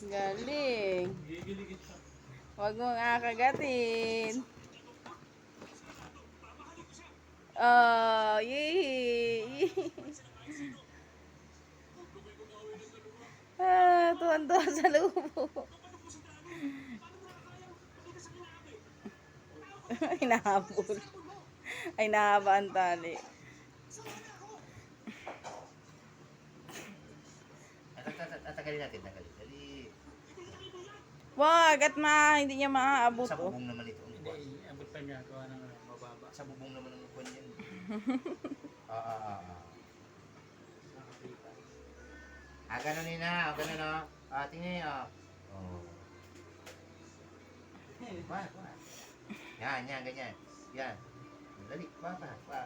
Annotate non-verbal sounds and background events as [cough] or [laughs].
Galing. Huwag mong akagatin. Oh, yee. ah, tuwan-tuwa sa lubo. Hinahabol. Ay, nahaba ang tali. At, at, at, at, tagalin natin, tagalin. Dali. Wag, at ma, hindi niya maaabot. Sa Oh. bubong naman ito. Hindi, abot pa niya. Gawa ng ano, mababa. Sa bubong naman ang buwan yan. [laughs] Ah, ah, ah, ah. Ah, ganun yun na. Ah, ganun na. Ah, tingnan niyo. ah. Oh. Ba, ba. Yan, yan, ganyan. Yan. Dali, ba, ba, ba.